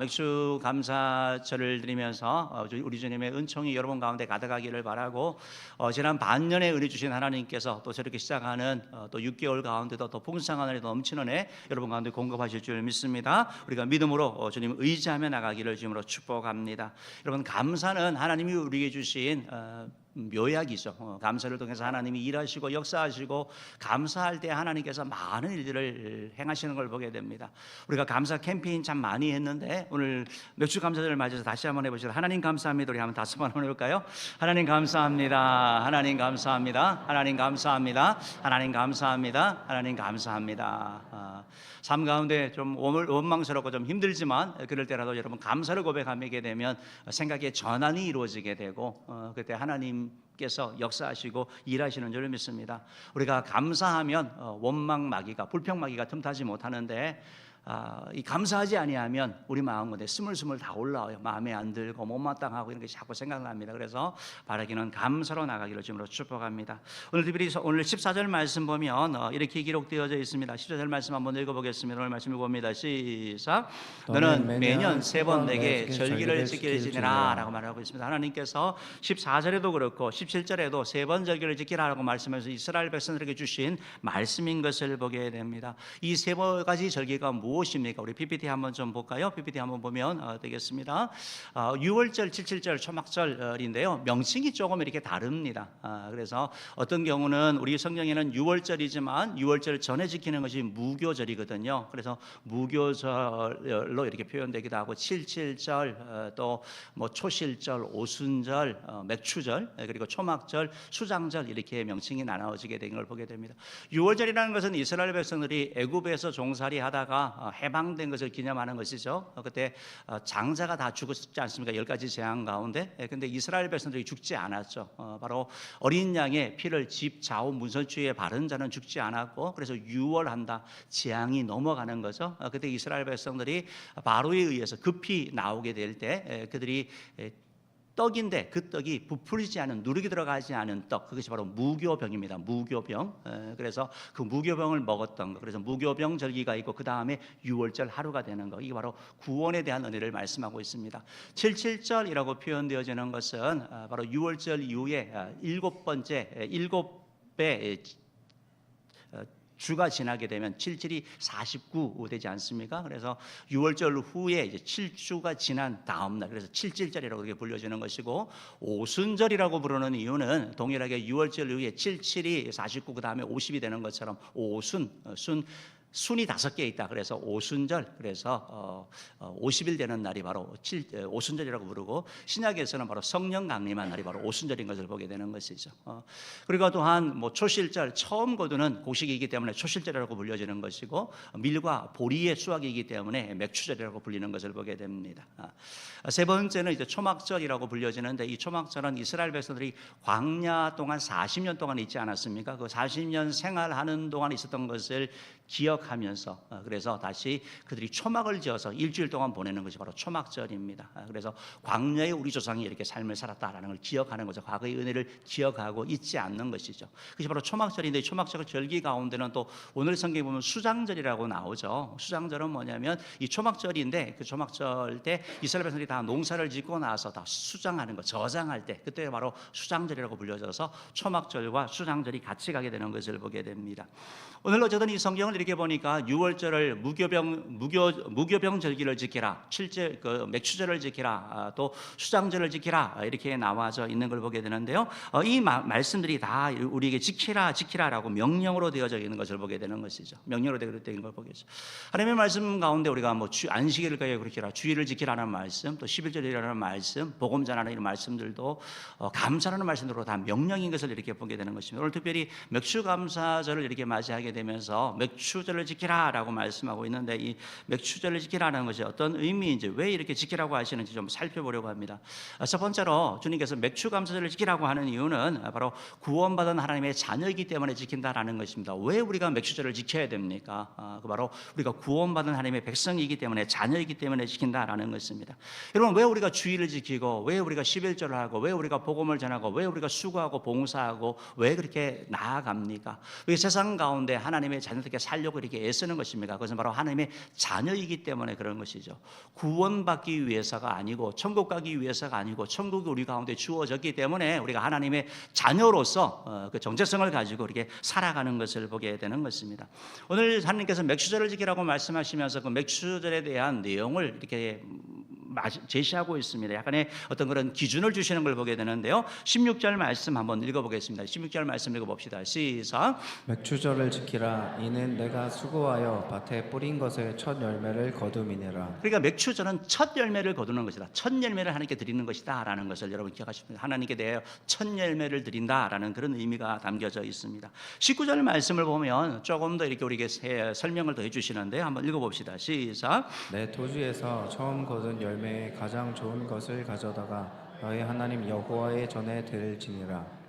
맥주 감사절을 드리면서 어, 주- 우리 주님의 은총이 여러분 가운데 가득하기를 바라고 어, 지난 반년의 은혜 주신 하나님께서 또 저렇게 시작하는 어, 또 6개월 가운데도 더 풍성한 은혜 넘치는 애 여러분 가운데 공급하실 줄 믿습니다. 우리가 믿음으로 어, 주님 의지하며 나가기를 주님으로 축복합니다. 여러분 감사는 하나님이 우리에게 주신 어, 묘약이죠. 어, 감사를 통해서 하나님이 일하시고 역사하시고 감사할 때 하나님께서 많은 일들을 행하시는 걸 보게 됩니다. 우리가 감사 캠페인 참 많이 했는데 오늘 맥주 감사절을 맞아서 다시 한번 해보시죠. 하나님 감사합니다. 우리 한번 다섯 번 해볼까요? 하나님 감사합니다. 하나님 감사합니다. 하나님 감사합니다. 하나님 감사합니다. 하나님 감사합니다. 아, 삶 가운데 좀 원- 원망스럽고 좀 힘들지만 그럴 때라도 여러분 감사를 고백하게 되면 생각의 전환이 이루어지게 되고 어, 그때 하나님 께서 역사하시고 일하시는 줄 믿습니다. 우리가 감사하면 어, 원망 마귀가 불평 마귀가 틈타지 못하는데 아, 이 감사하지 아니하면 우리 마음 가운데 스물스물 다 올라와요. 마음에 안 들고 못마땅하고 이런 게 자꾸 생각납니다. 그래서 바라기는 감사로 나가기를 주님으로 축복합니다. 오늘 특별히 서- 오늘 14절 말씀 보면 어, 이렇게 기록되어져 있습니다. 14절 말씀 한번 읽어보겠습니다. 오늘 말씀 읽어봅니다. 시작. 너는 매년 세번 내게 절기를 지킬지니라 라고 말하고 있습니다. 하나님께서 14절에도 그렇고 17절에도 세 번 절기를 지키라라고 말씀해서 이스라엘 백성들에게 주신 말씀인 것을 보게 됩니다. 이 세 가지 절기가 무 엇입니까? 우리 PPT 한번 좀 볼까요? PPT 한번 보면 어, 되겠습니다. 어, 6월절, 77절, 초막절인데요. 명칭이 조금 이렇게 다릅니다. 아, 그래서 어떤 경우는 우리 성경에는 6월절이지만 6월절 전에 지키는 것이 무교절이거든요. 그래서 무교절로 이렇게 표현되기도 하고 77절 또 뭐 초실절, 오순절, 어, 맥추절 예, 그리고 초막절, 수장절 이렇게 명칭이 나눠지게 된 걸 보게 됩니다. 6월절이라는 것은 이스라엘 백성들이 애굽에서 종살이 하다가 어, 해방된 것을 기념하는 것이죠. 어, 그때 어, 장자가 다 죽었지 않습니까? 열 가지 재앙 가운데. 예, 근데 이스라엘 백성들이 죽지 않았죠. 어, 바로 어린 양의 피를 집 좌우 문설주에 바른 자는 죽지 않았고 그래서 유월한다. 재앙이 넘어가는 거죠. 어, 그때 이스라엘 백성들이 바로에 의해서 급히 나오게 될 때 그들이 에, 떡인데 그 떡이 부풀리지 않은 누룩이 들어가지 않은 떡 그것이 바로 무교병입니다. 무교병. 에, 그래서 그 무교병을 먹었던 거. 그래서 무교병 절기가 있고 그 다음에 유월절 하루가 되는 거. 이게 바로 구원에 대한 은혜를 말씀하고 있습니다. 77절이라고 표현되어지는 것은 아, 바로 유월절 이후에 아, 일곱 번째 에, 일곱 배 어, 주가 지나게 되면 7질이 49 되지 않습니까? 그래서 6월절 후에 이제 7주가 지난 다음 날 그래서 7질절이라고 그렇게 불려지는 것이고 오순절이라고 부르는 이유는 동일하게 6월절 이후에 77이 49 그다음에 50이 되는 것처럼 오순 어, 순 순이 다섯 개 있다. 그래서 오순절, 그래서 어, 어, 50일 되는 날이 바로 칠, 에, 오순절이라고 부르고 신약에서는 바로 성령 강림한 날이 바로 오순절인 것을 보게 되는 것이죠. 어, 그리고 또한 뭐 초실절 처음 거두는 고식이기 때문에 초실절이라고 불려지는 것이고 밀과 보리의 수확이기 때문에 맥추절이라고 불리는 것을 보게 됩니다. 아, 세 번째는 이제 초막절이라고 불려지는데 이 초막절은 이스라엘 백성들이 광야 동안 40년 동안 있지 않았습니까? 그 40년 생활하는 동안 있었던 것을 기억하면서 어, 그래서 다시 그들이 초막을 지어서 일주일 동안 보내는 것이 바로 초막절입니다. 아, 그래서 광야에 우리 조상이 이렇게 삶을 살았다라는 걸 기억하는 거죠. 과거의 은혜를 기억하고 잊지 않는 것이죠. 그것이 바로 초막절인데 이 초막절 절기 가운데는 또 오늘 성경에 보면 수장절이라고 나오죠. 수장절은 뭐냐면 이 초막절인데 그 초막절 때 이스라엘 백성들이 다 농사를 짓고 나서 다 수장하는 거, 저장할 때 그때 바로 수장절이라고 불려져서 초막절과 수장절이 같이 가게 되는 것을 보게 됩니다. 오늘 어쨌든 이 성경을 이렇게 보니까 6월절을 무교병 무교 무교병 절기를 지키라, 칠절 그 맥추절을 지키라, 아, 또 수장절을 지키라 아, 이렇게 나와져 있는 걸 보게 되는데요. 어, 이 마- 말씀들이 다 우리에게 지키라, 지키라라고 명령으로 되어져 있는 것을 보게 되는 것이죠. 명령으로 되어져 있는 걸 보게 되죠. 하나님의 말씀 가운데 우리가 뭐 주, 안식일을 지키라, 주의를 지키라는 말씀, 또 11절이라는 말씀, 복음 전하는 이런 말씀들도 어, 감사라는 말씀으로 다 명령인 것을 이렇게 보게 되는 것입니다. 오늘 특별히 맥주 감사절을 이렇게 맞이하게 되면서 맥주 절을 지키라라고 말씀하고 있는데 이 맥주절을 지키라는 것이 어떤 의미인지 왜 이렇게 지키라고 하시는지 좀 살펴보려고 합니다. 아, 첫 번째로 주님께서 맥주 감사절을 지키라고 하는 이유는 바로 구원받은 하나님의 자녀이기 때문에 지킨다라는 것입니다. 왜 우리가 맥주절을 지켜야 됩니까? 아, 그 바로 우리가 구원받은 하나님의 백성이기 때문에 자녀이기 때문에 지킨다라는 것입니다. 여러분 왜 우리가 주의를 지키고 왜 우리가 11절을 하고 왜 우리가 복음을 전하고 왜 우리가 수고하고 봉사하고 왜 그렇게 나아갑니까? 왜 세상 가운데 하나님의 자녀들께 살려고 이렇게 애쓰는 것입니까? 그것은 바로 하나님의 자녀이기 때문에 그런 것이죠. 구원받기 위해서가 아니고 천국 가기 위해서가 아니고 천국이 우리 가운데 주어졌기 때문에 우리가 하나님의 자녀로서 어, 그 정체성을 가지고 이렇게 살아가는 것을 보게 되는 것입니다. 오늘 하나님께서 맥주절을 지키라고 말씀하시면서 그 맥주절에 대한 내용을 이렇게 제시하고 있습니다. 약간의 어떤 그런 기준을 주시는 걸 보게 되는데요. 16절 말씀 한번 읽어보겠습니다. 16절 말씀 읽어봅시다. 시작. 맥주절을 지키라 이는 내가 수고하여 밭에 뿌린 것의 첫 열매를 거둠이니라 그러니까 맥주절은 첫 열매를 거두는 것이다. 첫 열매를 하나님께 드리는 것이다라는 것을 여러분 기억하십니다. 하나님께 대하여 첫 열매를 드린다라는 그런 의미가 담겨져 있습니다. 19절 말씀을 보면 조금 더 이렇게 우리에게 세- 설명을 더 해주시는데 한번 읽어봅시다. 시작. 내 토지에서 처음 거둔 열매 의 가장 좋은 것을 가져다가 너희 하나님 여호와의 전에 드릴지니라. 예,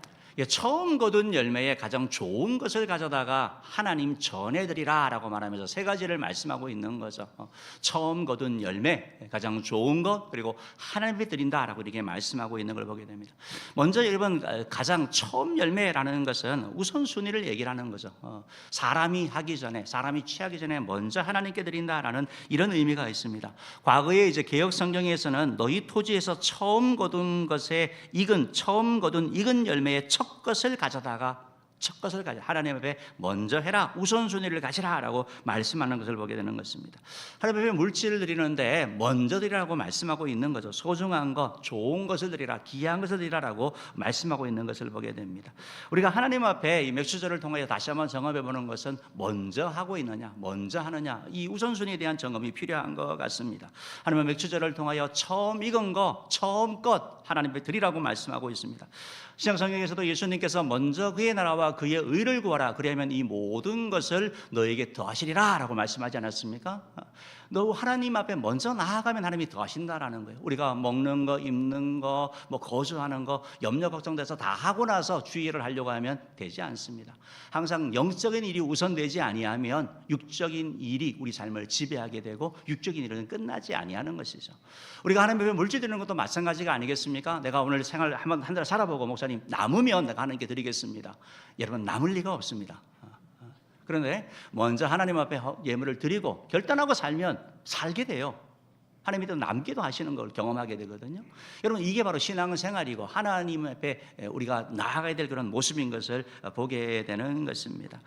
처음 거둔 열매에 가장 좋은 것을 가져다가 하나님 전해드리라라고 말하면서 세 가지를 말씀하고 있는 거죠. 어, 처음 거둔 열매, 가장 좋은 것, 그리고 하나님께 드린다라고 이렇게 말씀하고 있는 걸 보게 됩니다. 먼저 여러분 어, 가장 처음 열매라는 것은 우선순위를 얘기를 하는 거죠. 어, 사람이 하기 전에, 사람이 취하기 전에 먼저 하나님께 드린다라는 이런 의미가 있습니다. 과거에 이제 개혁 성경에서는 너희 토지에서 처음 거둔 것에 익은 처음 거둔 익은 열매의 첫 것을 가져다가 첫 것을 가져 하나님 앞에 먼저 해라 우선순위를 가지라라고 말씀하는 것을 보게 되는 것입니다. 하나님 앞에 물질을 드리는데 먼저 드리라고 말씀하고 있는 거죠. 소중한 것, 좋은 것을 드리라, 귀한 것을 드리라라고 말씀하고 있는 것을 보게 됩니다. 우리가 하나님 앞에 이 맥주절을 통하여 다시 한번 점검해 보는 것은 먼저 하고 있느냐, 먼저 하느냐 이 우선순위에 대한 점검이 필요한 것 같습니다. 하나님은 맥주절을 통하여 처음 익은 것, 처음 것 하나님 앞에 드리라고 말씀하고 있습니다. 시장 성경에서도 예수님께서 먼저 그의 나라와 그의 의를 구하라 그리하면 이 모든 것을 너에게 더하시리라라고 말씀하지 않았습니까? 너 하나님 앞에 먼저 나아가면 하나님이 더하신다라는 거예요. 우리가 먹는 거, 입는 거, 뭐 거주하는 거 염려 걱정돼서 다 하고 나서 주의를 하려고 하면 되지 않습니다. 항상 영적인 일이 우선되지 아니하면 육적인 일이 우리 삶을 지배하게 되고 육적인 일은 끝나지 아니하는 것이죠. 우리가 하나님 앞에 물질 드리는 것도 마찬가지가 아니겠습니까? 내가 오늘 생활 한번 한 달 살아보고 목사님 남으면 내가 하나님께 드리겠습니다. 여러분 남을 리가 없습니다. 그런데 먼저 하나님 앞에 허- 예물을 드리고 결단하고 살면 살게 돼요. 하나님이 또 남기도 하시는 걸 경험하게 되거든요. 여러분 이게 바로 신앙 생활이고 하나님 앞에 우리가 나아가야 될 그런 모습인 것을 보게 되는 것입니다.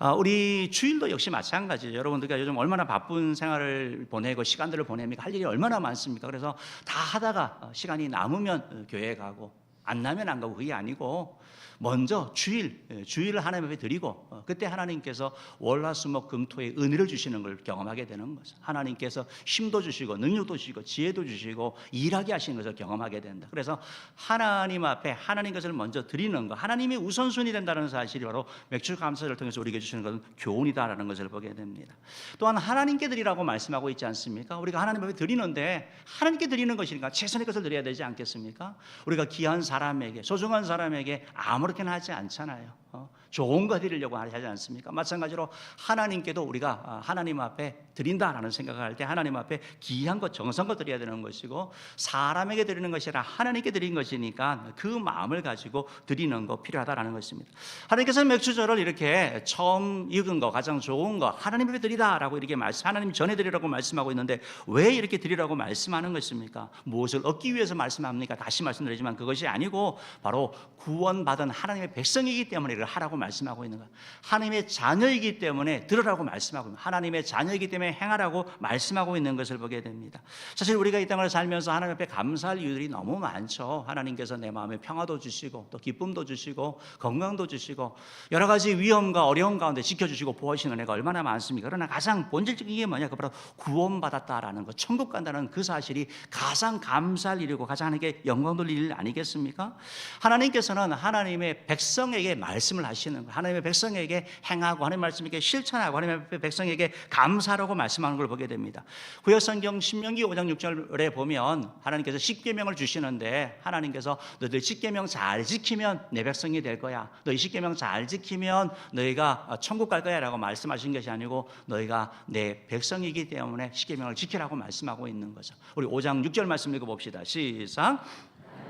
아, 우리 주일도 역시 마찬가지죠. 여러분들과 요즘 얼마나 바쁜 생활을 보내고 시간들을 보냅니까? 할 일이 얼마나 많습니까? 그래서 다 하다가 시간이 남으면 교회 가고 안 나면 안 가고 그게 아니고 먼저 주일 예, 주일을 하나님 앞에 드리고 어, 그때 하나님께서 월화수목 금토의 은혜를 주시는 걸 경험하게 되는 거죠. 하나님께서 힘도 주시고 능력도 주시고 지혜도 주시고 일하게 하시는 것을 경험하게 된다. 그래서 하나님 앞에 하나님 것을 먼저 드리는 것, 하나님이 우선순위 된다는 사실이 바로 맥주 감사를 통해서 우리에게 주시는 것은 교훈이다라는 것을 보게 됩니다. 또한 하나님께 드리라고 말씀하고 있지 않습니까? 우리가 하나님 앞에 드리는데 하나님께 드리는 것이니까 최선의 것을 드려야 되지 않겠습니까? 우리가 귀한 사람에게 소중한 사람에게 아무 렇게나 하지 않잖아요. 어? 좋은 거 드리려고 하지 않습니까? 마찬가지로 하나님께도 우리가 아, 하나님 앞에 드린다라는 생각을 할 때 하나님 앞에 귀한 것 정성껏 드려야 되는 것이고 사람에게 드리는 것이 아니라 하나님께 드리는 것이니까 그 마음을 가지고 드리는 거 필요하다라는 것입니다. 하나님께서 맥주절을 이렇게 처음 익은 거 가장 좋은 거 하나님 앞에 드리다라고 이렇게 말씀 하나님 전해 드리라고 말씀하고 있는데 왜 이렇게 드리라고 말씀하는 것입니까? 무엇을 얻기 위해서 말씀합니까? 다시 말씀드리지만 그것이 아니고 바로 구원받은 하나님의 백성이기 때문에 이걸 하라고 말씀하고 있는 거예요. 하나님의 자녀이기 때문에 들으라고 말씀하고 하나님의 자녀이기 때문에 행하라고 말씀하고 있는 것을 보게 됩니다. 사실 우리가 이 땅을 살면서 하나님 앞에 감사할 이유들이 너무 많죠. 하나님께서 내 마음에 평화도 주시고 또 기쁨도 주시고 건강도 주시고 여러 가지 위험과 어려움 가운데 지켜주시고 보호하시는 은혜가 얼마나 많습니까? 그러나 가장 본질적인 게 뭐냐? 그 바로 구원받았다라는 것, 천국 간다는 그 사실이 가장 감사할 일이고 가장 하나님께 영광 돌릴 일 아니겠습니까? 하나님께서는 하나님의 백성에게 말씀을 하시는 거예요. 하나님의 백성에게 행하고 하나님의 말씀에게 실천하고 하나님의 백성에게 감사하라고 말씀하는 걸 보게 됩니다. 구약 성경 신명기 5장 6절에 보면 하나님께서 십계명을 주시는데 하나님께서 너희들 십계명 잘 지키면 내 백성이 될 거야. 너희 십계명 잘 지키면 너희가 천국 갈 거야라고 말씀하신 것이 아니고 너희가 내 백성이기 때문에 십계명을 지키라고 말씀하고 있는 거죠. 우리 5장 6절 말씀 읽어 봅시다. 시작.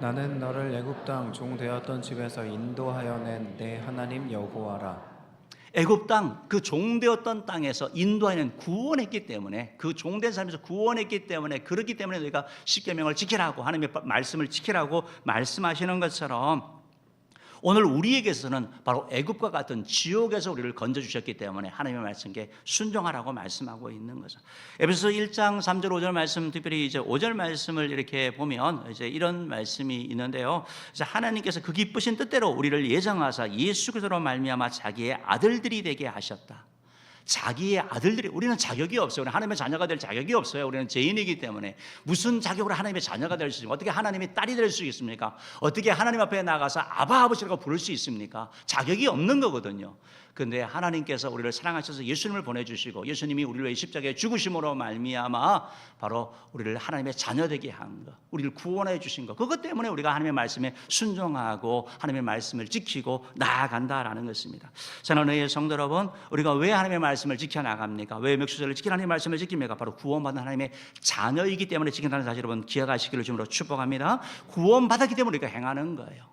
나는 너를 애굽 땅 종 되었던 집에서 인도하여 낸 내 하나님 여호와라. 애굽 땅, 그 종되었던 땅에서 인도하는 구원했기 때문에 그 종된 삶에서 구원했기 때문에 그렇기 때문에 우리가 십계명을 지키라고 하나님의 말씀을 지키라고 말씀하시는 것처럼 오늘 우리에게서는 바로 애굽과 같은 지옥에서 우리를 건져 주셨기 때문에 하나님의 말씀께 순종하라고 말씀하고 있는 거죠. 에베소서 1장 3절 5절 말씀 특별히 이제 5절 말씀을 이렇게 보면 이제 이런 말씀이 있는데요. 이제 하나님께서 그 기쁘신 뜻대로 우리를 예정하사 예수 그리스도로 말미암아 자기의 아들들이 되게 하셨다. 자기의 아들들이 우리는 자격이 없어요. 우리는 하나님의 자녀가 될 자격이 없어요. 우리는 죄인이기 때문에 무슨 자격으로 하나님의 자녀가 될 수 있습니까? 어떻게 하나님의 딸이 될 수 있습니까? 어떻게 하나님 앞에 나가서 아바 아버지라고 부를 수 있습니까? 자격이 없는 거거든요. 근데 하나님께서 우리를 사랑하셔서 예수님을 보내주시고 예수님이 우리를 위해 십자가에 죽으심으로 말미암아 바로 우리를 하나님의 자녀 되게 한 것, 우리를 구원해 주신 것, 그것 때문에 우리가 하나님의 말씀에 순종하고 하나님의 말씀을 지키고 나아간다라는 것입니다. 의의 성도 여러분, 우리가 왜 하나님의 말씀을 지켜 나갑니까? 왜 맥수절을 지키는 하나님의 말씀을 지킵니까? 바로 구원받은 하나님의 자녀이기 때문에 지킨다는 사실 여러분 기억하시기를 주으로 축복합니다. 구원받았기 때문에 우리가 행하는 거예요.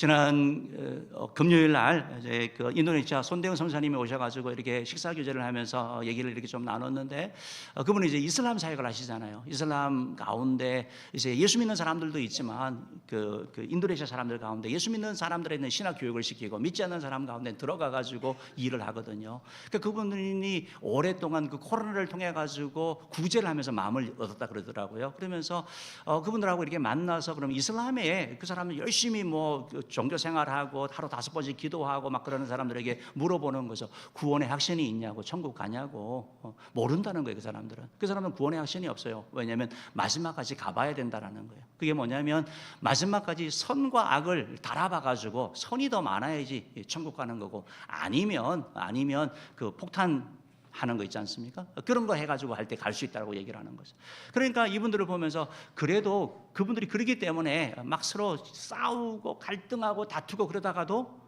어. 지난 어, 금요일 날 이제 그 인도네시아 손대영 선사님이 오셔가지고 이렇게 식사 교제를 하면서 얘기를 이렇게 좀 나눴는데 어, 그분은 이제 이슬람 사역을 하시잖아요. 이슬람 가운데 이제 예수 믿는 사람들도 있지만 그, 그 인도네시아 사람들 가운데 예수 믿는 사람들에 있는 신학 교육을 시키고 믿지 않는 사람 가운데 들어가 가지고 일을 하거든요. 그러니까 그분이 오랫동안 그 코로나를 통해 가지고 구제를 하면서 마음을 얻었다 그러더라고요. 그러면서 어, 그분들하고 이렇게 만나서 그럼 이슬람에 그 사람은 열심히 뭐그 종교 생활하고 하루 다섯 번씩 기도하고 막 그러는 사람들에게 물어보는 거죠. 구원의 확신이 있냐고 천국 가냐고 어, 모른다는 거예요. 그 사람들은 그 사람은 구원의 확신이 없어요. 왜냐하면 마지막까지 가봐야 된다라는 거예요. 그게 뭐냐면 마지막까지 선과 악을 달아봐 가지고 선이 더 많아야지 천국 가는 거고 아니면 아니면 그 폭탄 하는 거 있지 않습니까? 그런 거 해가지고 할 때 갈 수 있다고 얘기를 하는 거죠. 그러니까 이분들을 보면서 그래도 그분들이 그러기 때문에 막 서로 싸우고 갈등하고 다투고 그러다가도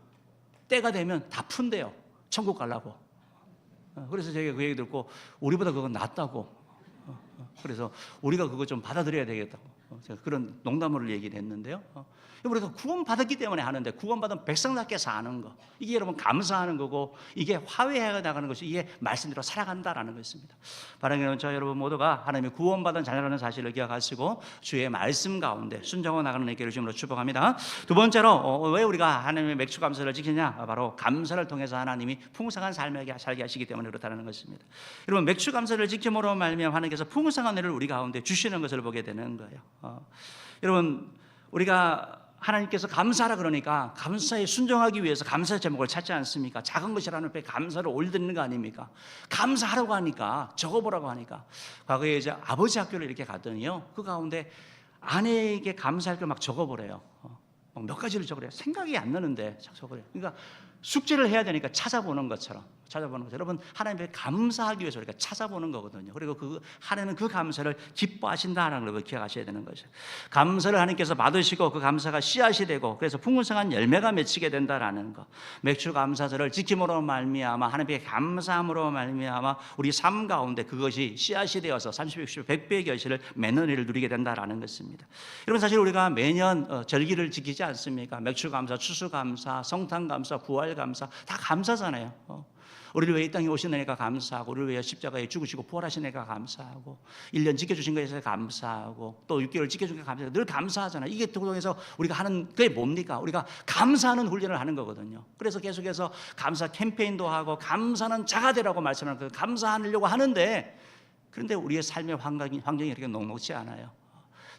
때가 되면 다 푼대요. 천국 가려고. 어, 그래서 제가 그 얘기 듣고 우리보다 그건 낫다고. 어, 어, 그래서 우리가 그거 좀 받아들여야 되겠다고. 제가 그런 농담으로 얘기를 했는데요. 우리가 구원받았기 때문에 하는데 구원받은 백성답게 사는 거 이게 여러분 감사하는 거고 이게 화해해 나가는 것이 이게 말씀대로 살아간다라는 것입니다. 바라기는 저 여러분 모두가 하나님의 구원받은 자녀라는 사실을 기억하시고 주의 말씀 가운데 순종하고 나가는 에게를 주님으로 축복합니다. 두 번째로 어, 왜 우리가 하나님의 맥주 감사를 지키냐? 바로 감사를 통해서 하나님이 풍성한 삶을 살게 하시기 때문에 그렇다는 것입니다. 여러분 맥주 감사를 지킴으로 말미암아 하나님께서 풍성한 일을 우리 가운데 주시는 것을 보게 되는 거예요. 어, 여러분 우리가 하나님께서 감사하라 그러니까 감사에 순종하기 위해서 감사의 제목을 찾지 않습니까? 작은 것이라는 앞에 감사를 올드는 거 아닙니까? 감사하라고 하니까 적어보라고 하니까 과거에 이제 아버지 학교를 이렇게 갔더니요 그 가운데 아내에게 감사할 걸 막 적어보래요. 어, 막몇 가지를 적으래요. 생각이 안 나는데 적어래요. 그러니까 숙제를 해야 되니까 찾아보는 것처럼 찾아보는 거죠. 여러분 하나님께 감사하기 위해서 우리가 찾아보는 거거든요. 그리고 그 하나님은 그 감사를 기뻐하신다는 걸 기억하셔야 되는 거죠. 감사를 하나님께서 받으시고 그 감사가 씨앗이 되고 그래서 풍성한 열매가 맺히게 된다라는 거. 맥주 감사절을 지킴으로 말미암아 하나님께 감사함으로 말미암아 우리 삶 가운데 그것이 씨앗이 되어서 30, 60, 100배의 결실을 맺는 일을 누리게 된다라는 것입니다. 여러분 사실 우리가 매년 어, 절기를 지키지 않습니까? 맥주 감사, 추수 감사, 성탄 감사, 부활 감사 다 감사잖아요. 어. 우리를 위해 이 땅에 오신 은혜가 감사하고 우리를 위해 십자가에 죽으시고 부활하신 은혜가 감사하고 1년 지켜주신 것에 감사하고 또 6개월 지켜준 게 감사하고 늘 감사하잖아요. 이게 통해서 우리가 하는 그게 뭡니까? 우리가 감사하는 훈련을 하는 거거든요. 그래서 계속해서 감사 캠페인도 하고 감사는 자가 되라고 말씀하는 그 감사하려고 하는데 그런데 우리의 삶의 환경이, 환경이 이렇게 녹록지 않아요.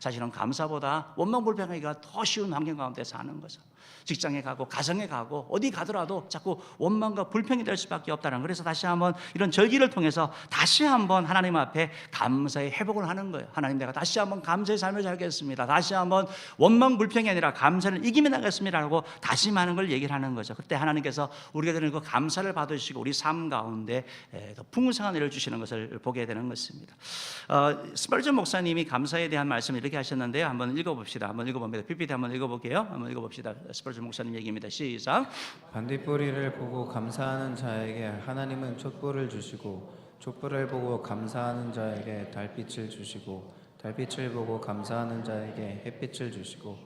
사실은 감사보다 원망불평하기가 더 쉬운 환경 가운데 사는 거죠. 직장에 가고 가정에 가고 어디 가더라도 자꾸 원망과 불평이 될 수밖에 없다는 그래서 다시 한번 이런 절기를 통해서 다시 한번 하나님 앞에 감사의 회복을 하는 거예요. 하나님 내가 다시 한번 감사의 삶을 살겠습니다. 다시 한번 원망 불평이 아니라 감사를 이기며 나겠습니다라고 많은 걸 얘기를 하는 거죠. 그때 하나님께서 우리가 드는 그 감사를 받으시고 우리 삶 가운데 에, 더 풍성한 일을 주시는 것을 보게 되는 것입니다. 어, 스펄전 목사님이 감사에 대한 말씀을 이렇게 하셨는데요. 한번 읽어봅시다. 한번 읽어봅니다. PPT 한번 읽어볼게요. 한번 읽어봅시다. 스펄전 목사님 얘기입니다. 시작. 반딧불이를 보고 감사하는 자에게 하나님은 촛불을 주시고 촛불을 보고 감사하는 자에게 달빛을 주시고 달빛을 보고 감사하는 자에게 햇빛을 주시고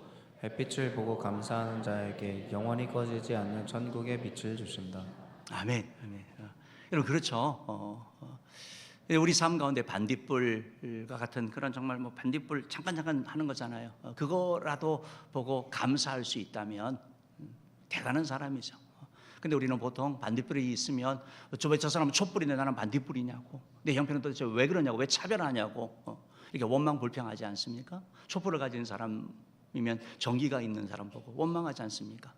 햇빛을 보고 감사하는 자에게 영원히 꺼지지 않는 천국의 빛을 주신다. 아멘. 아멘. 어, 여러분 그렇죠. 어, 어. 우리 삶 가운데 반딧불과 같은 그런 정말 뭐 반딧불 잠깐 잠깐 하는 거잖아요. 어, 그거라도 보고 감사할 수 있다면 음, 대단한 사람이죠. 어, 근데 우리는 보통 반딧불이 있으면 저왜 저 사람은 촛불인데 나는 반딧불이냐고 내 형편은 도대체 왜 그러냐고 왜 차별하냐고 어, 이렇게 원망 불평하지 않습니까? 촛불을 가진 사람이면 전기가 있는 사람 보고 원망하지 않습니까?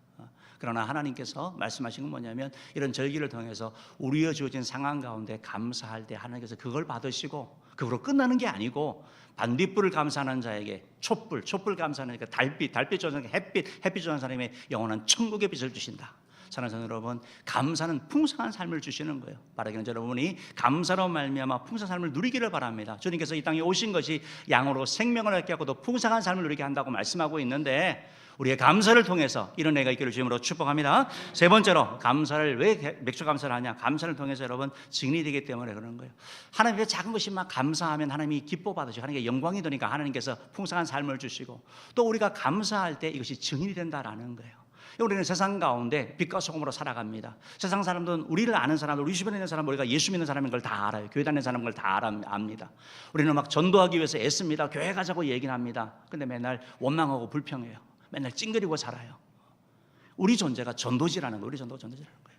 어, 그러나 하나님께서 말씀하신 건 뭐냐면 이런 절기를 통해서 우리의 주어진 상황 가운데 감사할 때 하나님께서 그걸 받으시고 그거로 끝나는 게 아니고 반딧불을 감사하는 자에게 촛불, 촛불 감사하는 자에게 달빛, 달빛 조는 햇빛, 햇빛 조는 사람에게 영원한 천국의 빛을 주신다. 사랑하는 여러분, 감사는 풍성한 삶을 주시는 거예요. 바라기는 여러분이 감사로 말미암아 풍성한 삶을 누리기를 바랍니다. 주님께서 이 땅에 오신 것이 양으로 생명을 얻게 하고 또 풍성한 삶을 누리게 한다고 말씀하고 있는데 우리의 감사를 통해서 이런 애가 있기를 주님으로 축복합니다. 세 번째로 감사를 왜 맥주 감사를 하냐? 감사를 통해서 여러분 증인이 되기 때문에 그런 거예요. 하나님께 작은 것이만 감사하면 하나님이 기뻐 받으시고 하나님께 영광이 되니까 하나님께서 풍성한 삶을 주시고 또 우리가 감사할 때 이것이 증인이 된다라는 거예요. 우리는 세상 가운데 빛과 소금으로 살아갑니다. 세상 사람들은 우리를 아는 사람들, 우리 주변에 있는 사람, 우리가 예수 믿는 사람인 걸 다 알아요. 교회 다니는 사람인 걸 다 압니다. 우리는 막 전도하기 위해서 애씁니다. 교회 가자고 얘기는 합니다. 근데 맨날 원망하고 불평해요. 맨날 찡그리고 살아요. 우리 존재가 전도지라는 거예요. 우리 전도가 전도지라는 거예요.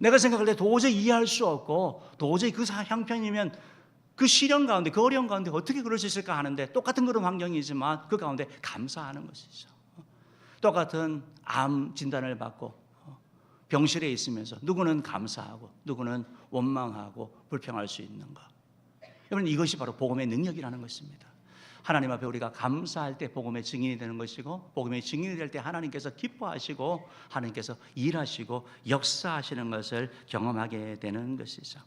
내가 생각할 때 도저히 이해할 수 없고 도저히 그 사- 형편이면 그 시련 가운데 그 어려운 가운데 어떻게 그럴 수 있을까 하는데 똑같은 그런 환경이지만 그 가운데 감사하는 것이죠. 똑같은 암 진단을 받고 어, 병실에 있으면서 누구는 감사하고 누구는 원망하고 불평할 수 있는 것. 여러분 이것이 바로 복음의 능력이라는 것입니다. 하나님 앞에 우리가 감사할 때 복음의 증인이 되는 것이고 복음의 증인이 될 때 하나님께서 기뻐하시고 하나님께서 일하시고 역사하시는 것을 경험하게 되는 것이죠.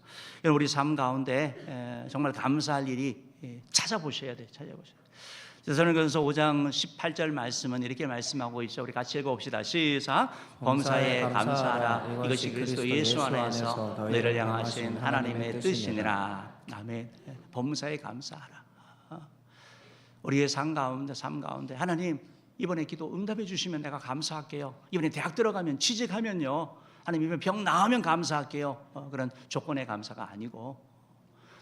여러분 우리 삶 가운데 에, 정말 감사할 일이 예, 찾아보셔야 돼요. 찾아보셔야 돼요. 저는 그래서 5장 18절 말씀은 이렇게 말씀하고 있죠. 우리 같이 읽어봅시다. 시작. 범사에 감사하라. 이것이 그리스도 예수 안에서 너희를 향하신 하나님의 뜻이니라. 아멘. 범사에 감사하라. 어. 우리의 삶 가운데 삶 가운데 하나님 이번에 기도 응답해 주시면 내가 감사할게요. 이번에 대학 들어가면 취직하면요. 하나님 이번에 병 나으면 감사할게요. 어, 그런 조건의 감사가 아니고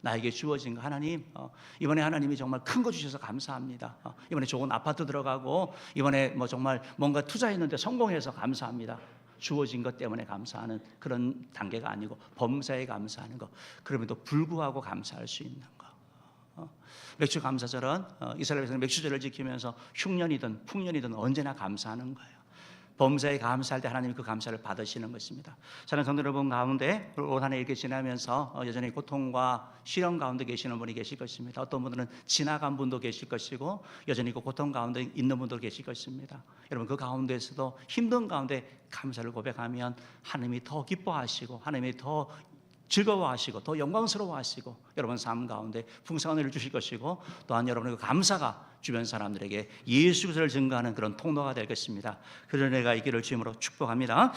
나에게 주어진 거 하나님 어, 이번에 하나님이 정말 큰 거 주셔서 감사합니다. 어, 이번에 좋은 아파트 들어가고 이번에 뭐 정말 뭔가 투자했는데 성공해서 감사합니다. 주어진 것 때문에 감사하는 그런 단계가 아니고 범사에 감사하는 거 그럼에도 불구하고 감사할 수 있는 맥주 감사절은 어, 이스라엘에서는 맥주절을 지키면서 흉년이든 풍년이든 언제나 감사하는 거예요. 범사에 감사할 때 하나님이 그 감사를 받으시는 것입니다. 저는 성도 여러분 가운데 올 한해 이렇게 지나면서 어, 여전히 고통과 시련 가운데 계시는 분이 계실 것입니다. 어떤 분들은 지나간 분도 계실 것이고 여전히 그 고통 가운데 있는 분도 계실 것입니다. 여러분 그 가운데에서도 힘든 가운데 감사를 고백하면 하나님이 더 기뻐하시고 하나님이 더 즐거워하시고 더 영광스러워하시고 여러분 삶 가운데 풍성한 은혜를 주실 것이고 또한 여러분의 그 감사가 주변 사람들에게 예수 그리스도를 증거하는 그런 통로가 될 것입니다. 그런 은혜가 있기를 주님으로 축복합니다.